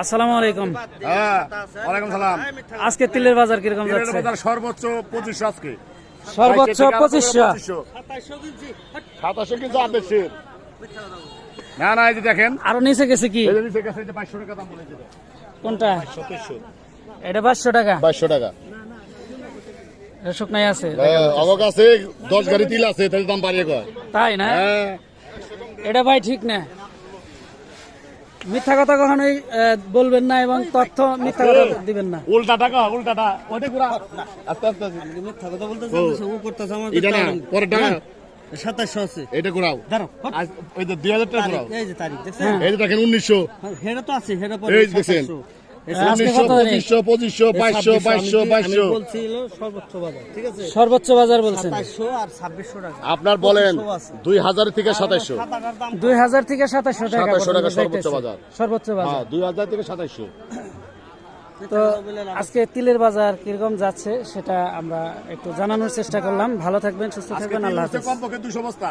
আসসালামু আলাইকুম। হ্যাঁ ওয়ালাইকুম সালাম। আজকে তিলের বাজার কীরকম তেলের যাচ্ছে? বাজার সর্বোচ্চ আজকে। কিন্তু না না এই যে দেখেন। আরও নিচে গেছে কি? এই নিচে গেছে, এই 500 টাকা দাম বলেছে। কোনটা? 2700 এটা পাঁচশো টাকা? 2200 টাকা। শুকনাই আছে হ্যাঁ, গাড়ি তিল আছে দাম বাড়িয়ে কয়। তাই না? হ্যাঁ। এটা ভাই ঠিক না। মিথ্যা কথা কখনোই বলবেন না এবং তথ্য মিথ্যা কথা দিবেন না উল্টা টাকা উল্টাটা ওটা ওইটা আস্তে আস্তে। মিথ্যা কথা বলতেছে ও। করতেছে আমার এটা না পরের টাকা সাতাশশো আছে এটা ঘুরাও। ওই যে দুই হাজার টাকা ঘুরাও এই যে তারিখ দেখছেন এই যে দেখেন উনিশশো হেরা তো আছে হেরা এই দেখছেন। সর্বোচ্চ বাজার বলছেন। আপনার বলেন দুই হাজার থেকে দাম দুই হাজার থেকে সাতাশশো টাকা 2700 পর্যন্ত টাকা সর্বোচ্চ বাজার। সর্বোচ্চ হ্যাঁ বাজার দুই হাজার থেকে সাতাইশশো। তো আজকে তিলের বাজার কীরকম যাচ্ছে সেটা আমরা একটু জানানোর চেষ্টা করলাম। ভালো থাকবেন সুস্থ থাকবেন আল্লাহ হাফেজ। কমপক্ষে দুশো বস্তা।